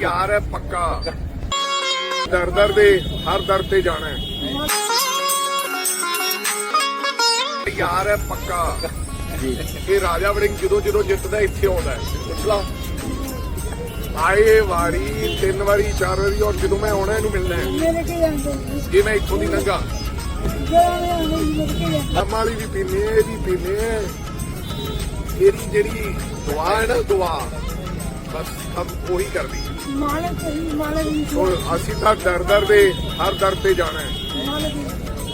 ਯਾਰ ਹੈ ਪੱਕਾ। ਦਰ ਦਰ ਦੇ ਹਰ ਦਰ ਤੇ ਜਾਣਾ ਹੈ। ਯਾਰ ਹੈ ਪੱਕਾ। ਜੀ। ਇਹ ਰਾਜਾ ਵੜਿੰਗ ਜਦੋਂ ਜਦੋਂ ਜਿੱਤਦਾ ਇੱਥੇ ਆਉਂਦਾ ਹੈ। ਪੁੱਛ ਲਾ। ਆਏ ਵਾਰੀ ਤਿੰਨ ਵਾਰੀ ਚਾਰ ਵਾਰੀ ਔਰ ਜਦੋਂ ਮੈਂ ਆਉਣਾ ਇਹਨੂੰ ਮਿਲਣਾ ਹੈ। ਮੇਰੇ ਕੇ ਜਾਂਦੇ ਨੇ। ਜੇ ਮੈਂ ਇੱਥੋਂ ਦੀ ਲੰਘਾ। ਜਿਹੜਾ ਮੈਂ ਆਉਂਦਾ ਜੀ ਮੇਰੇ ਕੇ ਜਾਂਦੇ ਅੰਮਾ ਵਾਲੀ ਵੀ ਪੀਨੇ ਇਹ ਵੀ ਪੀਨੇ ਇਹਦੀ ਜਿਹੜੀ ਦੁਆ ਹੈ ਨਾ ਦੁਆ। ਬਸ ਹਮ ਉਹੀ ਕਰਦੀ ਮਾਲਕ ਮਾਲਕ ਹੁਣ ਅਸੀਂ ਤਾਂ ਦਰ ਦਰ ਦੇ ਹਰ ਦਰ ਤੇ ਜਾਣਾ ਹੈ।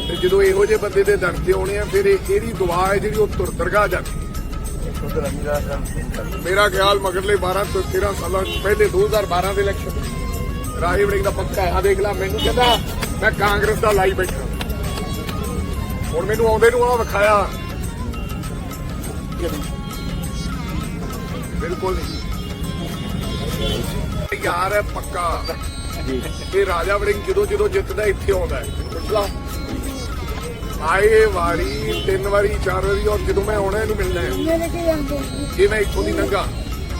ਤੇ ਜਦੋਂ ਇਹੋ ਜਿਹੇ ਬੰਦੇ ਦੇ ਦਰ ਤੇ ਆਉਣੇ ਆ ਫਿਰ ਇਹ- ਇਹਦੀ ਦੁਆ ਹੈ ਜਿਹੜੀ ਉਹ ਤੁਰ ਦਰਗਾਹ ਜਾਂਦੀ? ਮੇਰਾ ਖਿਆਲ ਮਗਰਲੇ 12 ਤੋਂ 13 ਸਾਲਾਂ ਪਹਿਲੇ 2012 ਦੇ ਇਲੈਕਸ਼ਨ ਰਾਹੀ ਵੜਿੰਗ ਦਾ ਪੱਕਾ ਹੈ। ਆ ਦੇਖ ਲੈ ਮੈਨੂੰ ਕਹਿੰਦਾ ਮੈਂ ਕਾਂਗਰਸ ਦਾ ਲਾਈ ਬੈਠਾ। ਹੁਣ ਮੈਨੂੰ ਆਉਂਦੇ ਨੂੰ ਆ ਵਿਖਾਇਆ। ਬਿਲਕੁਲ ਨਹੀਂ। ਯਾਰ ਹੈ ਪੱਕਾ। ਜੀ। ਇਹ ਰਾਜਾ ਵੜਿੰਗ ਜਦੋਂ ਜਦੋਂ ਜਿੱਤਦਾ ਇੱਥੇ ਆਉਂਦਾ ਹੈ। ਪੁੱਛ ਲਾ ਆਏ ਵਾਰੀ ਤਿੰਨ ਵਾਰੀ ਚਾਰ ਵਾਰੀ ਔਰ ਜਦੋਂ ਮੈਂ ਆਉਣਾ ਇਹਨੂੰ ਮਿਲਣਾ ਹੈ। ਜੇ। ਮੈਂ ਇੱਥੋਂ ਦੀ ਲੰਘਾ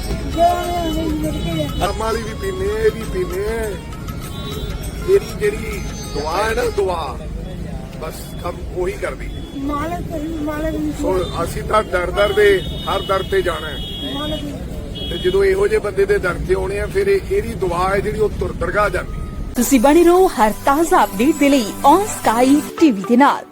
ਜਿਹੜਾ ਮੈਂ ਆਉਂਦਾ ਜੀ ਮੇਰੇ ਕੇ ਜਾਂਦੇ ਅੰਮਾ ਵਾਲੀ ਵੀ ਪੀਨੇ ਇਹ ਵੀ ਪੀਨੇ ਇਹਦੀ ਜਿਹੜੀ ਦੁਆ ਹੈ ਨਾ ਦੁਆ। ਬਸ ਹਮ ਉਹੀ ਕਰਦੀ। ਮਾਲਕ ਅਸੀਂ ਤਾਂ ਦਰ ਦਰ ਦੇ ਹਰ ਦਰ ਤੇ ਜਾਣਾ ਹੈ। ਤੇ ਜਦੋਂ ਇਹੋ ਜਿਹੇ ਬੰਦੇ ਦੇ ਦਰ ਤੇ ਆਉਣੇ ਆ, ਫਿਰ ਇਹਦੀ ਦੁਆ ਹੈ ਜਿਹੜੀ ਉਹ ਤੁਰ ਦਰਗਾਹ ਜਾਂਦੀ ਤੁਸੀਂ ਬਣੇ ਰਹੋ ਹਰ ਤਾਜ਼ਾ ਅਪਡੇਟ ਦੇ ਲਈ ਔਨ ਸਕਾਈ ਟੀਵੀ ਦੇ ਨਾਲ।